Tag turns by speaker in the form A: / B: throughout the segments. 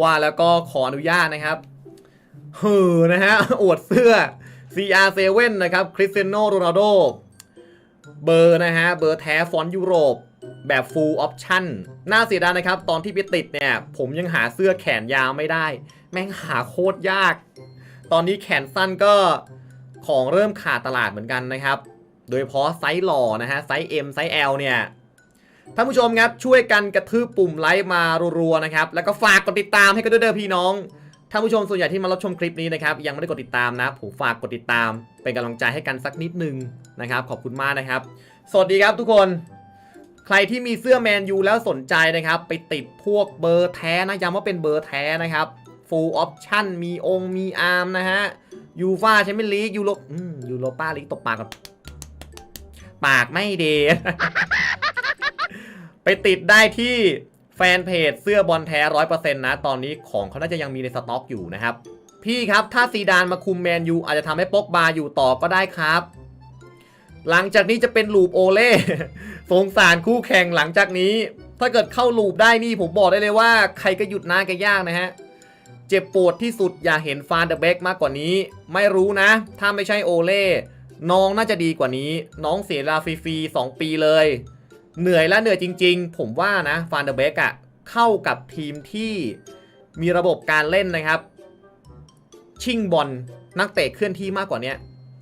A: ว่าแล้วก็ขออนุญาตนะครับเฮือนะฮะอวดเสื้อ CR7 นะครับคริสเตียโนโรนัลโดเบอร์นะฮะ เบอร์แท้ฟอนต์ยุโรป แบบ full option น่าเสียดายนะครับ ตอนที่ไปติดเนี่ย ผมยังหาเสื้อแขนยาวไม่ได้ แม่งหาโคตรยาก ตอนนี้แขนสั้นก็ของเริ่มขาดตลาดเหมือนกันนะครับ โดยเฉพาะไซส์หล่อนะฮะ ไซส์ M ไซส์ L เนี่ย ท่านผู้ชมครับช่วยกันกระทืบปุ่มไลค์มารัวๆนะครับแล้วก็ฝากกดติดตามให้กันด้วยเด้อพี่น้องท่านผู้ชมส่วนใหญ่ที่มารับชมคลิปนี้นะครับยังไม่ได้กดติดตามนะผมฝากกดติดตาม เป็นกำลังใจให้กันสักนิดนึงนะครับ ขอบคุณมากนะครับ สวัสดีครับทุกคน ใครที่มีเสื้อแมนยูแล้วสนใจนะครับ ไปติดพวกเบอร์แท้นะย้ำว่าเป็นเบอร์แท้นะครับ full option มีองค์มีอาร์มนะฮะยูฟาแชมเปี้ยนลีกยูโรยูโรป้าลีกตบปากกับปากไม่เด ไปติดได้ที่แฟนเพจเสื้อบอลแท้ร้อยเปอร์เซ็นต์นะ ตอนนี้ของเขาน่าจะยังมีในสต็อกอยู่นะครับ พี่ครับถ้าซีดานมาคุมแมนยูอาจจะทำให้ปอกบาอยู่ต่อก็ได้ครับ หลังจากนี้จะเป็นลูปโอเล่สงสารคู่แข่งหลังจากนี้ ถ้าเกิดเข้าลูปได้นี่ผมบอกได้เลยว่า ใครก็หยุดหน้าแกยากนะฮะเจ็บปวดที่สุดอย่าเห็นฟานเดอะเบกมากกว่านี้ ไม่รู้นะ ถ้าไม่ใช่โอเล่น้องน่าจะดีกว่านี้ น้องเสียลาฟรีๆ2ปีเลย เหนื่อยและเหนื่อยจริง ๆ ผมว่านะฟานเดอร์เบกอะเข้ากับทีมที่มีระบบการเล่นนะครับ ชิงบอลนักเตะเคลื่อนที่มากกว่านี้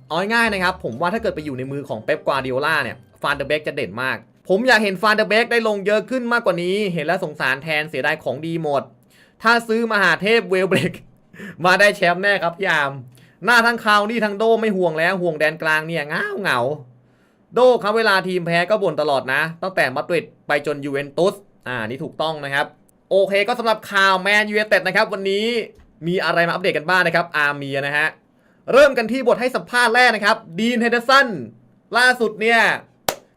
A: เอาง่ายๆนะครับ ผมว่าถ้าเกิดไปอยู่ในมือของเป๊ปกวาดิโอลาเนี่ยฟานเดอร์เบกจะเด่นมาก ผมอยากเห็นฟานเดอร์เบกได้ลงเยอะขึ้นมากกว่านี้ เห็นแล้วสงสารแทนเสียดายของดีหมด ถ้าซื้อมหาเทพเวลเบรกมาได้แชมป์แน่ครับพี่ยาม หน้าทั้งคาวนี่ทั้งโดไม่ห่วงแล้วห่วงแดนกลางเนี่ยเงาเหงา โดครับเวลาทีมแพ้ก็บ่นตลอดนะ ตั้งแต่มาดริดไปจนยูเวนตุสอ่านี่ถูกต้องนะครับ โอเคก็สำหรับข่าวแมนยูเ i เต็ดนะครับ วันนี้มีอะไรมาอัปเดตกันบ้างนะครับ อาร์เมียนะฮะ เริ่มกันที่บทให้สัมภาษณ์แรกนะครับ ดีนเฮเดอร์สันล่าสุดเนี่ย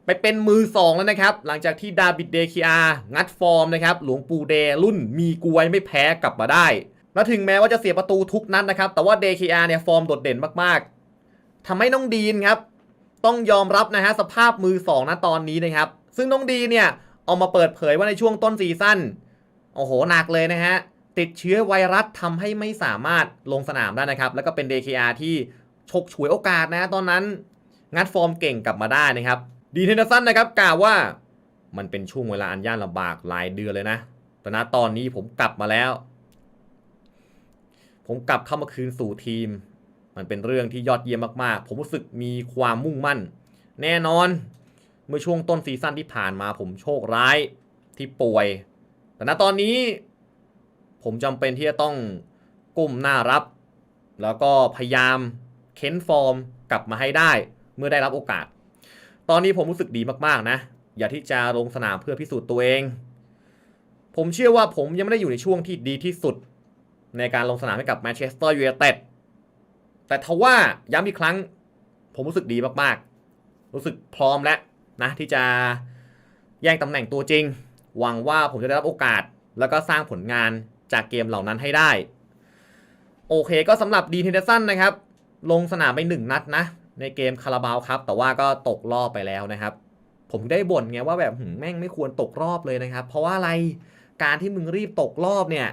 A: ไปเป็นมือ 2 แล้วนะครับ หลังจากที่ดาบิดเดคิอางัดฟอร์มนะครับ หลวงปูเดรุ่นมีกวยไม่แพ้กลับมาได้ และถึงแม้ว่าจะเสียประตูทุกนัดนะครับ แต่ว่าเดคิอาเนี่ยฟอร์มโดดเด่นมากๆทำให้น้องดีนครับ ต้องยอมรับนะฮะสภาพมือ2นะตอนนี้นะครับ ซึ่งน้องดีเนี่ยเอามาเปิดเผยว่าในช่วงต้นซีซั่นโอ้โหหนักเลยนะฮะติดเชื้อไวรัสทำให้ไม่สามารถลงสนามได้นะครับ แล้วก็เป็น DKR ที่ฉกฉวยโอกาสนะตอนนั้น งัดฟอร์มเก่งกลับมาได้นะครับ ดีเทนเดอร์สันนะครับกล่าวว่ามันเป็นช่วงเวลาอันยากลำบากหลายเดือนเลยนะ แต่ณตอนนี้ผมกลับมาแล้ว ผมกลับเข้ามาคืนสู่ทีม มันเป็นเรื่องที่ยอดเยี่ยมมากๆ ผมรู้สึกมีความมุ่งมั่น แน่นอน เมื่อช่วงต้นซีซั่นที่ผ่านมาผมโชคร้ายที่ป่วย แต่ณตอนนี้ ผมจำเป็นที่จะต้องก้มหน้ารับ แล้วก็พยายามเค้นฟอร์มกลับมาให้ได้เมื่อได้รับโอกาส ตอนนี้ผมรู้สึกดีมากๆนะ อย่าที่จะลงสนามเพื่อพิสูจน์ตัวเอง ผมเชื่อว่าผมยังไม่ได้อยู่ในช่วงที่ดีที่สุด ในการลงสนามให้กับแมนเชสเตอร์ยูไนเต็ด แต่ทว่าย้ำอีกครั้ง ผมรู้สึกดีมากๆ รู้สึกพร้อมแล้วนะที่จะแย่งตำแหน่งตัวจริง หวังว่าผมจะได้รับโอกาส แล้วก็สร้างผลงานจากเกมเหล่านั้นให้ได้ โอเคก็สำหรับดีเทนเดสันนะครับ ลงสนามไปหนึ่งนัดนะ ในเกมคาราบาวครับ แต่ว่าก็ตกรอบไปแล้วนะครับ ผมได้บ่นไงว่าแบบหึแม่งไม่ควรตกรอบเลยนะครับ เพราะว่าอะไรการที่มึงรีบตกรอบเนี่ย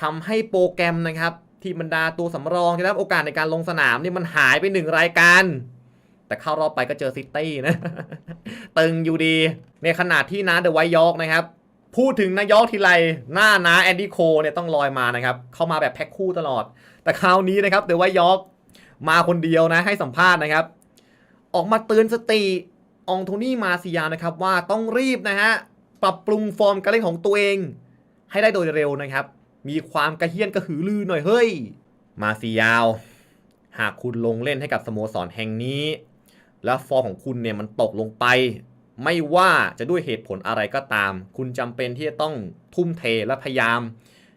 A: ทำให้โปรแกรมนะครับ ที่บรรดาตัวสำรองที่ได้รับโอกาสในการลงสนามนี่มันหายไปหนึ่งรายการ แต่เข้ารอบไปก็เจอซิตี้นะ ตึงอยู่ดีในขณะที่นาเดอะไวยอร์กนะครับ พูดถึงนายอกทีไรหน้านาแอนดี้โคเนี่ยต้องลอยมานะครับ เข้ามาแบบแพ็คคู่ตลอด แต่คราวนี้นะครับเดอะไวยอร์กมาคนเดียวนะให้สัมภาษณ์นะครับ ออกมาเตือนสติอองโทนี่มาซิยานะครับว่าต้องรีบนะฮะปรับปรุงฟอร์มการเล่นของตัวเอง ให้ได้โดยเร็วนะครับ มีความกระเฮี้ยนกระหือรือหน่อยเฮ้ย มาซิยาว หากคุณลงเล่นให้กับสโมสรแห่งนี้ แล้วฟอร์มของคุณเนี่ยมันตกลงไป ไม่ว่าจะด้วยเหตุผลอะไรก็ตาม คุณจำเป็นที่จะต้องทุ่มเทและพยายาม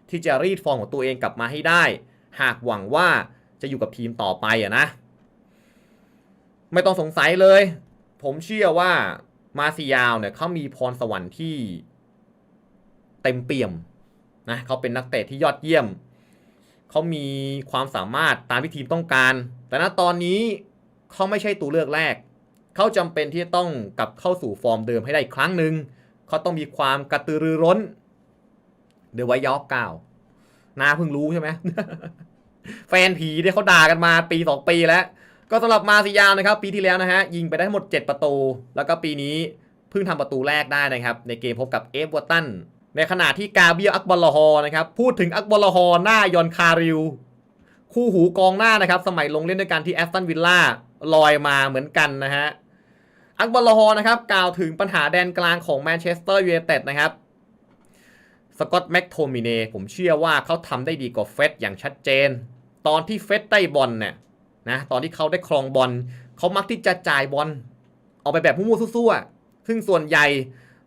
A: ที่จะรีดฟอร์มของตัวเองกลับมาให้ได้ หากหวังว่าจะอยู่กับทีมต่อไปอะนะ ไม่ต้องสงสัยเลย ผมเชื่อว่ามาซิยาวเนี่ยเขามีพรสวรรค์ที่เต็มเปี่ยม นะเขาเป็นนักเตะที่ยอดเยี่ยม เขามีความสามารถตามที่ทีมต้องการ แต่ณตอนนี้เขาไม่ใช่ตัวเลือกแรก เขาจำเป็นที่จะต้องกลับเข้าสู่ฟอร์มเดิมให้ได้อีกครั้งหนึ่งเขาต้องมีความกระตือรือร้น เดยวไว้ยอกกล่าวนาเพิ่งรู้ใช่ไหมแฟนผีที่เขาด่ากันมาปีสองปีแล้ว ก็สำหรับมาซิยาวนะครับ ปีที่แล้วนะฮะ ยิงไปได้ทั้งหมด 7 ประตู แล้วก็ปีนี้เพิ่งทำประตูแรกได้นะครับ ในเกมพบกับเอฟวอร์ตัน ในขณะที่กาเบียอักบอลลฮอร์นะครับพูดถึงอักบอลลฮอร์หน้ายอนคาริว คู่หูกองหน้านะครับ สมัยลงเล่นด้วยกันที่แอสตันวิลล่าลอยมาเหมือนกันนะฮะอักบอลลฮอร์นะครับกล่าวถึงปัญหาแดนกลางของแมนเชสเตอร์ยูไนเต็ดนะครับสกอตแม็กโทมิเนผมเชื่อว่าเขาทำได้ดีกว่าเฟสอย่างชัดเจน ตอนที่เฟสได้บอลเนี่ยนะตอนที่เขาได้ครองบอลเขามักที่จะจ่ายบอลเอาไปแบบมั่วๆซั่วๆซึ่งส่วนใหญ่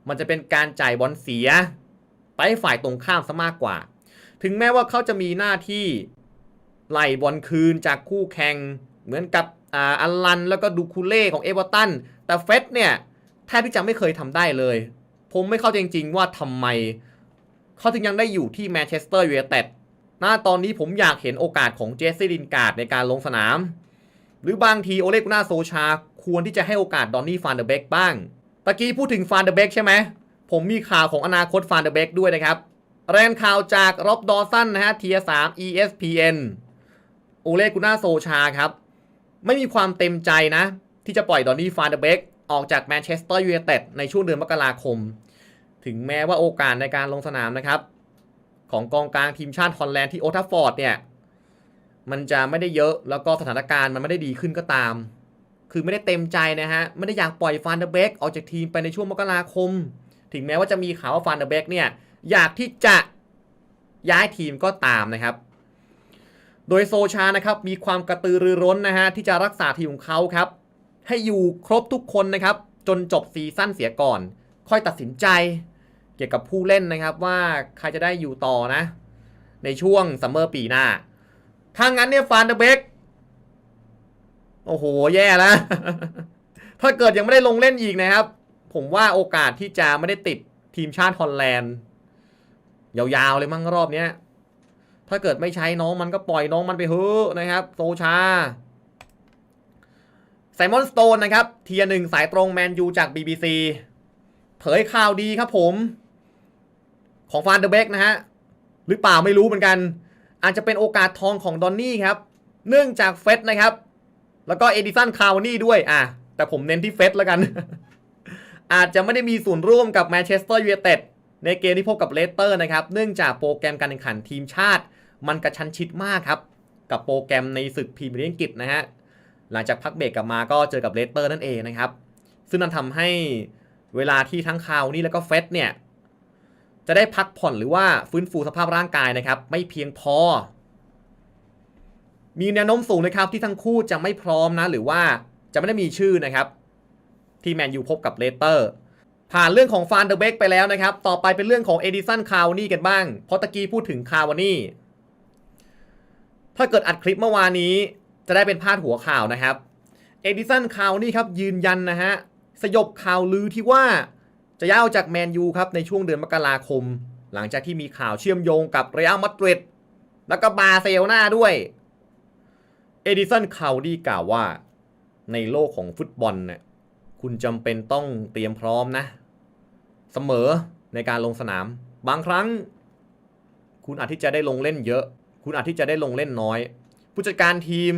A: มันจะเป็นการจ่ายบอลเสีย ไปฝ่ายตรงข้ามซะมากกว่า ถึงแม้ว่าเขาจะมีหน้าที่ไล่บอลคืนจากคู่แข่งเหมือนกับอัลลันแล้วก็ดูคูเล่ของเอเวอร์ตันแต่เฟสเนี่ยแทบที่จะไม่เคยทำได้เลย ผมไม่เข้าใจจริง ๆ ว่าทำไมเขาถึงยังได้อยู่ที่แมนเชสเตอร์ยูไนเต็ดหน้าตอนนี้ผมอยากเห็นโอกาสของเจสซี่ลินการ์ดในการลงสนาม หรือบางทีโอเลกุน่าโซชาควรที่จะให้โอกาสดอนนี่ฟานเดอร์เบกบ้างตะกี้พูดถึงฟานเดอร์เบกใช่ไหม ผมมีข่าวของอนาคตฟานเดอร์เบกด้วยนะครับแรงข่าวจากร็อบดอสันนะฮะเทียสาม ESPN โอเลกุน่าโซชาครับ ไม่มีความเต็มใจนะ ที่จะปล่อยดอนนี่ฟานเดอร์เบกออกจากแมนเชสเตอร์ยูไนเต็ดในช่วงเดือนมกราคม ถึงแม้ว่าโอกาสในการลงสนามนะครับ ของกองกลางทีมชาติฮอลแลนด์ที่โอทัฟฟอร์ดเนี่ย มันจะไม่ได้เยอะแล้วก็สถานการณ์มันไม่ได้ดีขึ้นก็ตาม คือไม่ได้เต็มใจนะฮะไม่ได้อยากปล่อยฟานเดอร์เบกออกจากทีมไปในช่วงมกราคม ถึงแม้ว่าจะมีข่าวว่าฟานเดอร์เบกเนี่ยอยากที่จะย้ายทีมก็ตามนะครับ โดยโซชานะครับมีความกระตือรือร้นนะฮะที่จะรักษาทีมของเขาครับ ให้อยู่ครบทุกคนนะครับ จนจบซีซั่นเสียก่อน ค่อยตัดสินใจ เกี่ยวกับผู้เล่นนะครับว่าใครจะได้อยู่ต่อนะ ในช่วงซัมเมอร์ปีหน้าถ้างั้นเนี่ยฟานเดอร์เบกโอ้โห แย่แล้ว ถ้าเกิดยังไม่ได้ลงเล่นอีกนะครับ ผมว่าโอกาสที่จะไม่ได้ติดทีมชาติฮอลแลนด์ยาวๆเลยมั้งรอบเนี้ย ถ้าเกิดไม่ใช้น้องมันก็ปล่อยน้องมันไปเฮ้อนะครับโซชาไซมอนสโตนนะครับ เทียหนึ่งสายตรงแมนยูจาก BBC เผยข่าวดีครับผม ของฟานเดอร์เบกนะฮะ หรือเปล่าไม่รู้เหมือนกัน อาจจะเป็นโอกาสทองของดอนนี่ครับ เนื่องจากเฟสนะครับ แล้วก็เอดิสันคาวนี่ด้วยอะ แต่ผมเน้นที่เฟสแล้วกัน อาจจะไม่ได้มีส่วนร่วมกับแมนเชสเตอร์ยูไนเต็ดในเกมที่พบกับเลสเตอร์นะครับ เนื่องจากโปรแกรมการแข่งขันทีมชาติ มันกระชั้นชิดมากครับ กับโปรแกรมในศึกพรีเมียร์ลีกอังกฤษนะฮะ หลังจากพักเบรกกลับมาก็เจอกับเลสเตอร์นั่นเองนะครับ ซึ่งนั่นทำให้เวลาที่ทั้งคาวนี่แล้วก็เฟสเนี่ยจะได้พักผ่อนหรือว่าฟื้นฟูสภาพร่างกายนะครับ ไม่เพียงพอ มีแนวโน้มสูงนะครับที่ทั้งคู่จะไม่พร้อมนะ หรือว่าจะไม่ได้มีชื่อนะครับ ที่แมนยูพบกับเลสเตอร์ ผ่านเรื่องของฟานเดอร์เบกไปแล้วนะครับ ต่อไปเป็นเรื่องของเอดิสันคาวนี่กันบ้าง เพราะตะกี้พูดถึงคาวานี่ ถ้าเกิดอัดคลิปเมื่อวานนี้ จะได้เป็นพาดหัวข่าวนะครับ เอดิสันคาวนี่ครับยืนยันนะฮะ สยบข่าวลือที่ว่าจะย้ายออกจากแมนยูครับในช่วงเดือนมกราคม หลังจากที่มีข่าวเชื่อมโยงกับเรอัลมาดริดแล้วก็บาร์เซโลนาด้วย เอดิสันคาวนี่กล่าวว่า ในโลกของฟุตบอลเนี่ย คุณจำเป็นต้องเตรียมพร้อมนะ เสมอในการลงสนาม บางครั้ง คุณอาจที่จะได้ลงเล่นเยอะ คุณอาจที่จะได้ลงเล่นน้อย ผู้จัดการทีม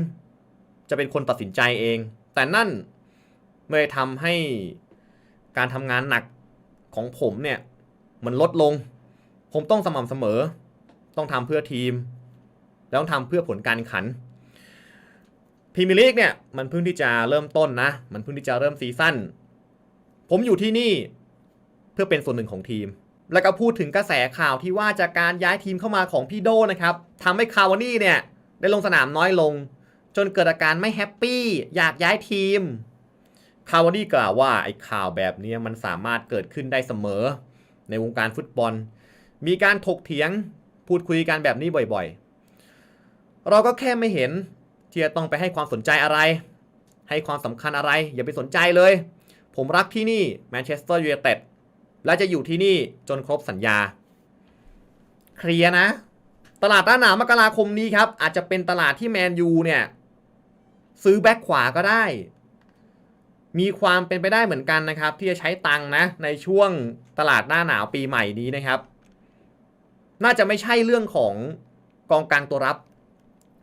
A: จะเป็นคนตัดสินใจเอง แต่นั่นไม่ได้ทำให้การทำงานหนักของผมเนี่ย มันลดลง ผมต้องสม่ำเสมอ ต้องทำเพื่อทีม แล้วต้องทำเพื่อผลการขัน พรีเมียร์ลีกเนี่ยมันเพิ่งที่จะเริ่มต้นนะ มันเพิ่งที่จะเริ่มซีซั่นผมอยู่ที่นี่เพื่อเป็นส่วนหนึ่งของทีม แล้วก็พูดถึงกระแสข่าวที่ว่าจากการย้ายทีมเข้ามาของพี่โดนะครับทำให้คาวานี่เนี่ยได้ลงสนามน้อยลง จนเกิดอาการไม่แฮปปี้อยากย้ายทีมคาวานี่กล่าวว่าไอ้ข่าวแบบนี้มันสามารถเกิดขึ้นได้เสมอ ในวงการฟุตบอล มีการถกเถียงพูดคุยกันแบบนี้บ่อยๆ เราก็แค่ไม่เห็น ที่จะต้องไปให้ความสนใจอะไร ให้ความสำคัญอะไร อย่าไปสนใจเลย ผมรักที่นี่แมนเชสเตอร์ยูไนเต็ดและจะอยู่ที่นี่จนครบสัญญา เคลียนะ ตลาดหน้าหนาวมกราคมนี้ครับ อาจจะเป็นตลาดที่แมนยูเนี่ย ซื้อแบ็คขวาก็ได้ มีความเป็นไปได้เหมือนกันนะครับ ที่จะใช้ตังนะ ในช่วงตลาดหน้าหนาวปีใหม่นี้นะครับ น่าจะไม่ใช่เรื่องของกองกลางตัวรับ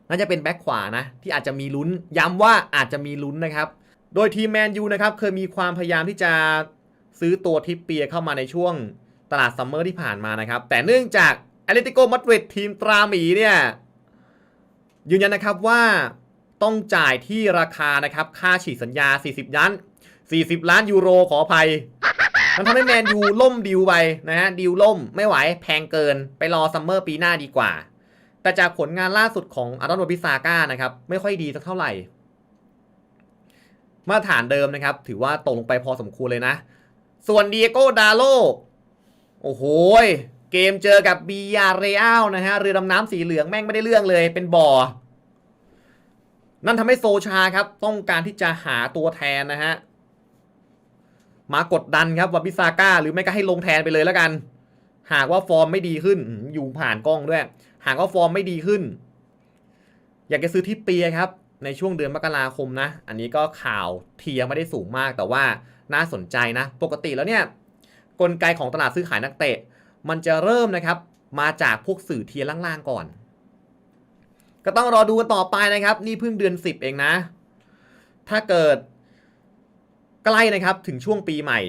A: น่าจะเป็นแบ็คขวานะ ที่อาจจะมีลุ้น ย้ำว่าอาจจะมีลุ้นนะครับ โดยทีมแมนยูนะครับเคยมีความพยายามที่จะซื้อตัวทิปเปียเข้ามาในช่วงตลาดซัมเมอร์ที่ผ่านมานะครับ แต่เนื่องจากแอตเลติโกมาดริดทีมตราหมีเนี่ยยืนยันนะครับว่าต้องจ่ายที่ราคานะครับ ค่าฉีกสัญญา 40 ล้าน 40 ล้านยูโรขออภัย มันทำให้แมนยูล่มดิวไปนะฮะดิวล่มไม่ไหวแพงเกินไปรอซัมเมอร์ปีหน้าดีกว่า แต่จากผลงานล่าสุดของอารอนวบิซาก้านะครับไม่ค่อยดีสักเท่าไหร่ มาตรฐานเดิมนะครับ ถือว่าตกลงไปพอสมควรเลยนะ ส่วนเดียโก้ดาโลโอ้โหเกมเจอกับบียาเรอัลนะฮะเรือดำน้ำสีเหลืองแม่งไม่ได้เรื่องเลยเป็นบ่อ นั่นทำให้โซชาครับ ต้องการที่จะหาตัวแทนนะฮะมากดดันครับวาบิซาก้า หรือไม่ก็ให้ลงแทนไปเลยแล้วกัน หากว่าฟอร์มไม่ดีขึ้นอยู่ผ่านกล้องด้วย หากว่าฟอร์มไม่ดีขึ้น อยากจะซื้อทิปเปียครับ ในช่วงเดือนมกราคมนะ อันนี้ก็ข่าวเทียไม่ได้สูงมากแต่ว่าน่าสนใจนะ ปกติแล้วเนี่ยกลไกของตลาดซื้อขายนักเตะ มันจะเริ่มนะครับ มาจากพวกสื่อเทียร์ล่างๆก่อน ก็ต้องรอดูกันต่อไปนะครับ นี่เพิ่งเดือน 10 เองนะ ถ้าเกิดใกล้นะครับถึงช่วงปีใหม่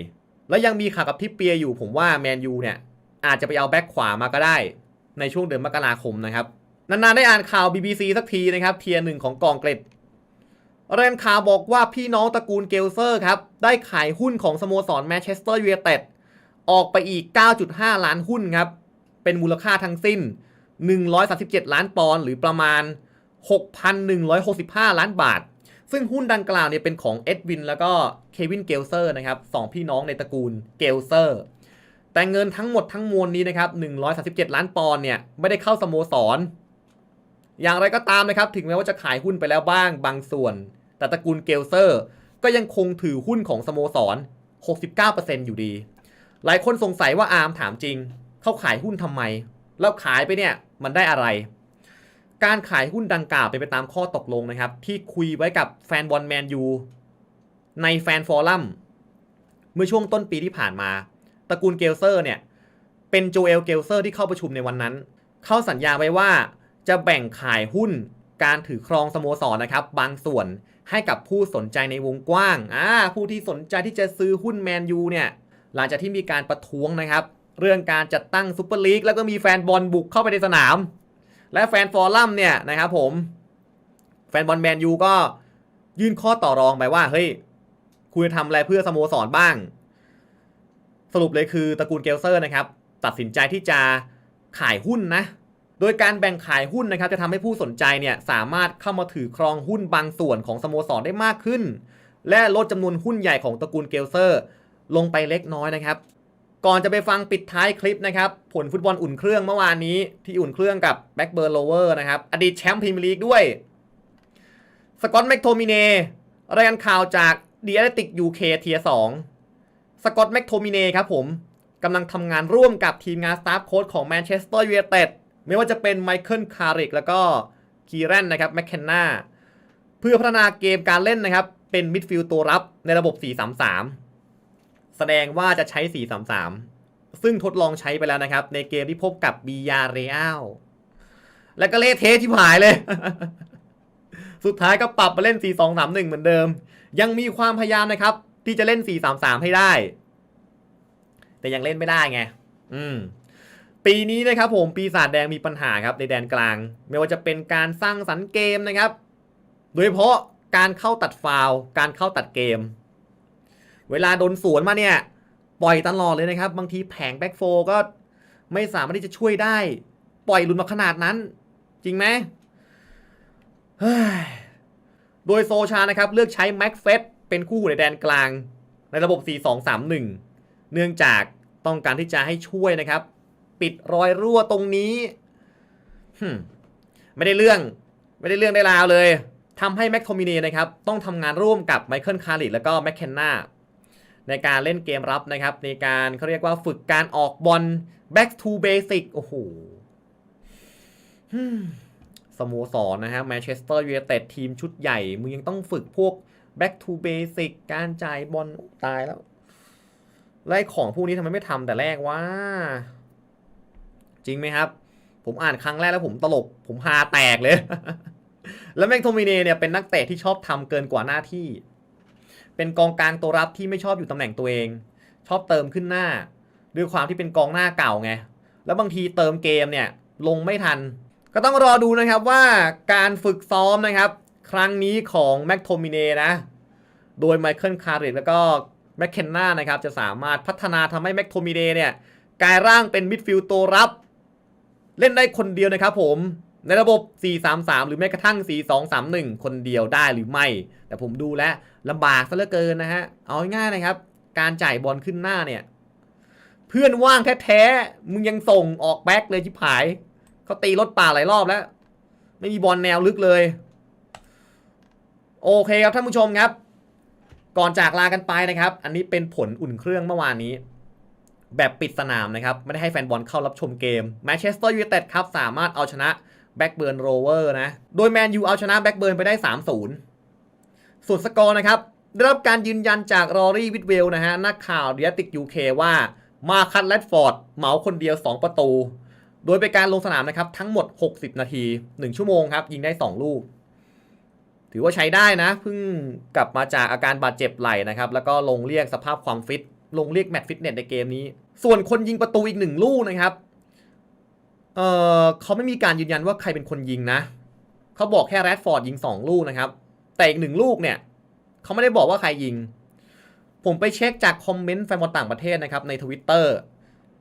A: แล้วยังมีข่าวกับทิปเปียอยู่ผมว่าแมนยูเนี่ยอาจจะไปเอาแบ็คขวามาก็ได้ ในช่วงเดือนมกราคมนะครับ นานๆได้อ่านข่าว BBC สักทีนะครับ เทียร์หนึ่งของกองเกร็ดรายงานข่าวบอกว่าพี่น้องตระกูลเกลเซอร์ครับ ได้ขายหุ้นของสโมสรแมนเชสเตอร์ยูไนเต็ดออกไปอีก 9.5 ล้านหุ้นครับ เป็นมูลค่าทั้งสิ้น 137 ล้านปอนด์หรือประมาณ 6,165 ล้านบาท ซึ่งหุ้นดังกล่าวเนี่ยเป็นของเอ็ดวินแล้วก็เควินเกลเซอร์นะครับสองพี่น้องในตระกูลเกลเซอร์ แต่เงินทั้งหมดทั้งมวลนี้นะครับ137 ล้านปอนด์เนี่ยไม่ได้เข้าสโมสร อย่างไรก็ตามนะครับ ถึงแม้ว่าจะขายหุ้นไปแล้วบ้างบางส่วน แต่ตระกูลเกลเซอร์ ก็ยังคงถือหุ้นของสโมสร 69%อยู่ดี หลายคนสงสัยว่าอาร์มถามจริง เขาขายหุ้นทำไม แล้วขายไปเนี่ยมันได้อะไร การขายหุ้นดังกล่าวเป็นไปตามข้อตกลงนะครับ ที่คุยไว้กับแฟนบอลแมนยูในแฟนฟอรัมเมื่อช่วงต้นปีที่ผ่านมา ตระกูลเกลเซอร์เนี่ยเป็นโจเอลเกลเซอร์ที่เข้าประชุมในวันนั้น เข้าสัญญาไว้ว่าจะแบ่งขายหุ้นการถือครองสโมสรนะครับ บางส่วนให้กับผู้สนใจในวงกว้างอ่าผู้ที่สนใจที่จะซื้อหุ้นแมนยูเนี่ยหลังจากที่มีการประท้วงนะครับ เรื่องการจัดตั้งซูเปอร์ลีกแล้วก็มีแฟนบอลบุกเข้าไปในสนาม และแฟนฟอรัมเนี่ยนะครับผม แฟนบอลแมนยูก็ยื่นข้อต่อรองไปว่าเฮ้ยคุณจะทำอะไรเพื่อสโมสรบ้าง สรุปเลยคือตระกูลเกลเซอร์นะครับตัดสินใจที่จะขายหุ้นนะ โดยการแบ่งขายหุ้นนะครับจะทำให้ผู้สนใจเนี่ยสามารถเข้ามาถือครองหุ้นบางส่วนของสโมสรได้มากขึ้น และลดจำนวนหุ้นใหญ่ของตระกูลเกลเซอร์ ลงไปเล็กน้อยนะครับ ก่อนจะไปฟังปิดท้ายคลิปนะครับ ผลฟุตบอลอุ่นเครื่องเมื่อวานนี้ที่อุ่นเครื่องกับแบ็กเบิร์นโลเวอร์นะครับอดีตแชมป์พรีเมียร์ลีกด้วยสกอตแม็กโทมิเนรายงานข่าวจากดีแอตติกยูเคเทียสอง สกอตแม็กโทมิเนครับผมกำลังทำงานร่วมกับทีมงานสตาฟโค้ชของแมนเชสเตอร์ยูไนเต็ดไม่ว่าจะเป็นไมเคิลคาริกแล้วก็คีแรนนะครับแมคเคนนาเพื่อพัฒนาเกมการเล่นนะครับ เป็นมิดฟิลด์ตัวรับในระบบ 4-3-3 แสดงว่าจะใช้ 4-3-3 ซึ่งทดลองใช้ไปแล้วนะครับ ในเกมที่พบกับบียาเรอัลแล้วก็เละเทะที่หายเลย สุดท้ายก็ปรับมาเล่น 4-2-3-1 เหมือนเดิม ยังมีความพยายามนะครับ ที่จะเล่น 4-3-3 ให้ได้ แต่ยังเล่นไม่ได้ไง อืม ปีนี้นะครับผมปีศาจแดงมีปัญหาครับในแดนกลาง ไม่ว่าจะเป็นการสร้างสรรค์เกมนะครับ โดยเฉพาะการเข้าตัดฟาวล์การเข้าตัดเกม เวลาโดนสวนมาเนี่ย ปล่อยตลอดเลยนะครับ บางทีแผงแบ็กโฟก็ไม่สามารถที่จะช่วยได้ ปล่อยหลุดมาขนาดนั้น จริงไหมโดยโซชานะครับ เลือกใช้แม็กเฟส เป็นคู่หูในแดนกลางในระบบ 4-2-3-1 เนื่องจากต้องการที่จะให้ช่วยนะครับ ปิดรอยรั่วตรงนี้ไม่ได้เรื่อง ไม่ได้เรื่องได้ราวเลยทำให้แม็กโทมินีนะครับ ต้องทำงานร่วมกับไมเคิลคาริแล้วก็แมคเคนนาในการเล่นเกมรับนะครับ ในการเขาเรียกว่าฝึกการออกบอล back to basic โอ้โหฮึสโมสรนะฮะแมนเชสเตอร์ยูไนเต็ดทีมชุดใหญ่ มึงยังต้องฝึกพวก back to basic การจ่ายบอลตายแล้วไล่ของพวกนี้ทำไมไม่ทำแต่แรกวะจริงไหมครับผผมอ่านครั้งแรกแล้วผมตลก ผมฮาแตกเลย แล้วแม็กโทมิเนเนี่ยเป็นนักเตะที่ชอบทำเกินกว่าหน้าที่ เป็นกองกลางตัวรับที่ไม่ชอบอยู่ตำแหน่งตัวเอง ชอบเติมขึ้นหน้า ด้วยความที่เป็นกองหน้าเก่าไง แล้วบางทีเติมเกมเนี่ยลงไม่ทัน ก็ต้องรอดูนะครับว่าการฝึกซ้อมนะครับ ครั้งนี้ของแม็กโทมิเนนะ โดยไมเคิลคาร์เรตแล้วก็แมคเคนนานะครับ จะสามารถพัฒนาทำให้แม็กโทมิเนเนี่ย กลายร่างเป็นมิดฟิลด์ตัวรับ เล่นได้คนเดียวนะครับผมในระบบ 4-3-3 หรือแม้กระทั่ง 4-2-3-1 คนเดียวได้หรือไม่ แต่ผมดูแล้วลำบากซะเหลือเกินนะฮะ เอาง่ายๆนะครับ การจ่ายบอลขึ้นหน้าเนี่ย เพื่อนว่างแท้ๆ มึงยังส่งออกแบ็คเลยชิบหาย เขาตีรถป่าหลายรอบแล้ว ไม่มีบอลแนวลึกเลย โอเคครับท่านผู้ชมครับ ก่อนจากลากันไปนะครับ อันนี้เป็นผลอุ่นเครื่องเมื่อวานนี้ แบบปิดสนามนะครับ ไม่ได้ให้แฟนบอลเข้ารับชมเกมแมนเชสเตอร์ยูไนเต็ดครับสามารถเอาชนะแบ็กเบิร์นโรเวอร์นะ โดยแมนยูเอาชนะแบ็กเบิร์นไปได้ 3-0 ส่วนสกอร์นะครับ ได้รับการยืนยันจากรอรี่วิดเวลนะฮะนักข่าวเดียติกยูเคว่ามาคัตแรดฟอร์ดเหมาคนเดียว 2 ประตู โดยเป็นการลงสนามนะครับทั้งหมด 60 นาที 1 ชั่วโมงครับยิงได้ 2 ลูก ถือว่าใช้ได้นะเพิ่งกลับมาจากอาการบาดเจ็บไหล่นะครับ แล้วก็ลงเรียกสภาพความฟิต ลงเรียกแมตช์ฟิตเนสในเกมนี้ ส่วนคนยิงประตูอีกหนึ่งลูกนะครับเออเขาไม่มีการยืนยันว่าใครเป็นคนยิงนะเขาบอกแค่แรดฟอร์ดยิง 2 ลูกนะครับ แต่อีกหนึ่งลูกเนี่ยเขาไม่ได้บอกว่าใครยิง ผมไปเช็คจากคอมเมนต์แฟนบอลต่างประเทศนะครับในทวิตเตอร์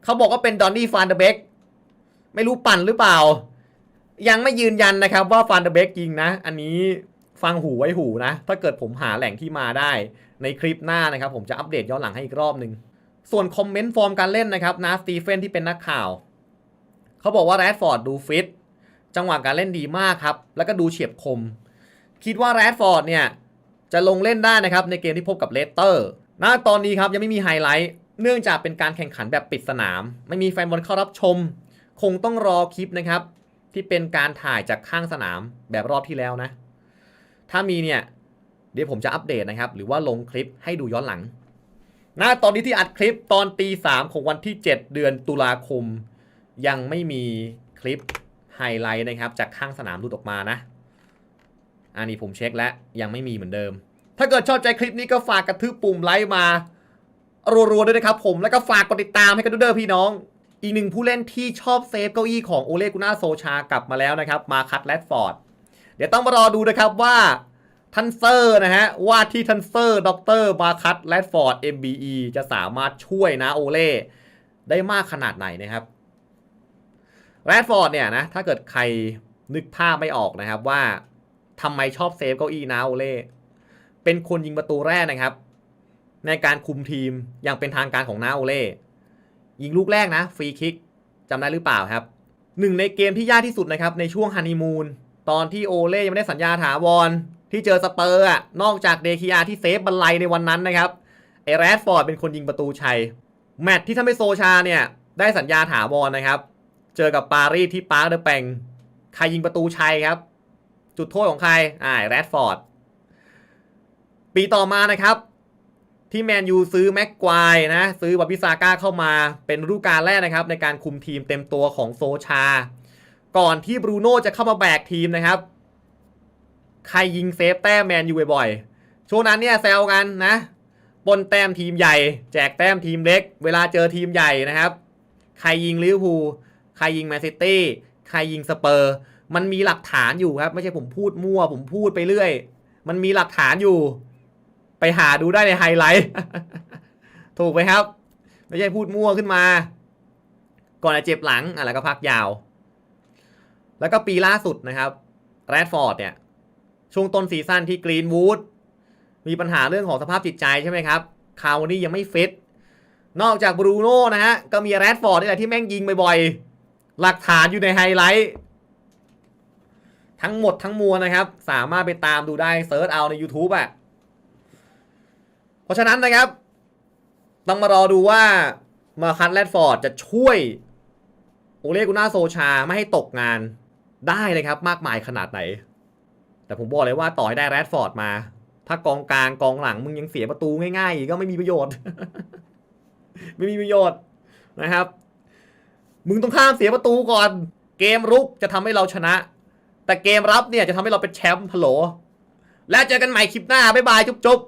A: เขาบอกว่าเป็นดอนนี่ฟานเดเบกไม่รู้ปั่นหรือเปล่า ยังไม่ยืนยันนะครับว่าฟานเดเบกยิงนะ อันนี้ ฟังหูไว้หูนะ ถ้าเกิดผมหาแหล่งที่มาได้ในคลิปหน้านะครับ ผมจะอัปเดตย้อนหลังให้อีกรอบหนึ่งส่วนคอมเมนต์ฟอร์มการเล่นนะครับนาสตีเฟนที่เป็นนักข่าว เขาบอกว่าแรดฟอร์ดดูฟิตจังหวะการเล่นดีมากครับ แล้วก็ดูเฉียบคม คิดว่าแรดฟอร์ดเนี่ย จะลงเล่นได้นะครับ ในเกมที่พบกับเลสเตอร์ณตอนนี้ครับยังไม่มีไฮไลท์เนื่องจากเป็นการแข่งขันแบบปิดสนาม ไม่มีแฟนบอลเข้ารับชม คงต้องรอคลิปนะครับ ที่เป็นการถ่ายจากข้างสนามแบบรอบที่แล้วนะ ถ้ามีเนี่ย เดี๋ยวผมจะอัปเดตนะครับ หรือว่าลงคลิปให้ดูย้อนหลังณตอนนี้ที่อัดคลิปตอนตีสามของวันที่ 7 เดือนตุลาคม ยังไม่มีคลิปไฮไลท์นะครับ จากข้างสนามหลุดออกมานะ อันนี้ผมเช็คแล้วยังไม่มีเหมือนเดิม ถ้าเกิดชอบใจคลิปนี้ก็ฝากกระทืบปุ่มไลค์มารัวๆด้วยนะครับผมแล้วก็ฝากกดติดตามให้กันด้วยเด้อพี่น้อง อีกหนึ่งผู้เล่นที่ชอบเซฟเก้าอี้ของโอเลกุน่าโซชากลับมาแล้วนะครับ มาคัตแรดฟอร์ด เดี๋ยวต้องมารอดูนะครับว่าทันเซอร์นะฮะว่าที่ทันเซอร์ด็อกเตอร์มาคัตแรดฟอร์ด MBE จะสามารถช่วยนะโอเล่ได้มากขนาดไหนนะครับแรดฟอร์ดเนี่ยนะถ้าเกิดใครนึกภาพไม่ออกนะครับว่าทำไมชอบเซฟเก้าอี้นะโอเล่เป็นคนยิงประตูแรกนะครับ ในการคุมทีมอย่างเป็นทางการของนาโอเล่ยิงลูกแรกนะฟรีคิกจำได้หรือเปล่าครับหนึ่งในเกมที่ยากที่สุดนะครับในช่วงฮันนีมูน ตอนที่โอเล่ยังไม่ได้สัญญาถาวร ที่เจอสเปอร์อะนอกจากเดคิอาที่เซฟบันไลในวันนั้นนะครับไอแรดฟอร์ดเป็นคนยิงประตูชัย แมตช์ที่ทำให้โซชาเนี่ยได้สัญญาถาวรนะครับ เจอกับปารีสที่ปาร์คเดอแปงใครยิงประตูชัยครับ จุดโทษของใครอ่าแรดฟอร์ดปีต่อมานะครับ ที่แมนยูซื้อแม็กควายนะ ซื้อบาบิซาก้าเข้ามาเป็นฤดูกาลแรกนะครับ ในการคุมทีมเต็มตัวของโซชา ก่อนที่บรูโน่จะเข้ามาแบกทีมนะครับ ใครยิงเซฟแต้มแมนยูบ่อยๆ ช่วงนั้นเนี่ยแซวกันนะปนแต้มทีมใหญ่ แจกแต้มทีมเล็ก เวลาเจอทีมใหญ่นะครับ ใครยิงลิเวอร์พูลใครยิงแมนซิตี้ใครยิงสเปอร์ มันมีหลักฐานอยู่ครับ ไม่ใช่ผมพูดมั่ว ผมพูดไปเรื่อย มันมีหลักฐานอยู่ ไปหาดูได้ในไฮไลท์ถูกไหมครับ ไม่ใช่พูดมั่วขึ้นมา ก่อนจะเจ็บหลังอะแล้วก็พักยาว แล้วก็ปีล่าสุดนะครับแรดฟอร์ดเนี่ยช่วงต้นซีซั่นที่กรีนวูดมีปัญหาเรื่องของสภาพจิตใจใช่ไหมครับ คาวนี่ยังไม่ฟิต นอกจากบรูโน่นะฮะ ก็มีแรดฟอร์ดนี่แหละที่แม่งยิงบ่อยๆ หลักฐานอยู่ในไฮไลท์ ทั้งหมดทั้งมวลนะครับ สามารถไปตามดูได้เซิร์ชเอาใน YouTube อะ่ะ เพราะฉะนั้นนะครับ ต้องมารอดูว่ามาคัตแรดฟอร์ดจะช่วย โอเลกุน่าโซชาไม่ให้ตกงาน ได้เลยครับมากมายขนาดไหน แต่ผมบอกเลยว่าต่อให้ได้แรดฟอร์ดมา ถ้ากองกลางกองหลังมึงยังเสียประตูง่ายๆก็ไม่มีประโยชน์ ไม่มีประโยชน์นะครับ มึงต้องข้ามเสียประตูก่อน เกมรุกจะทำให้เราชนะ แต่เกมรับเนี่ยจะทำให้เราเป็นแชมป์พะโหล แล้วเจอกันใหม่คลิปหน้าบ๊ายบายจุ๊บ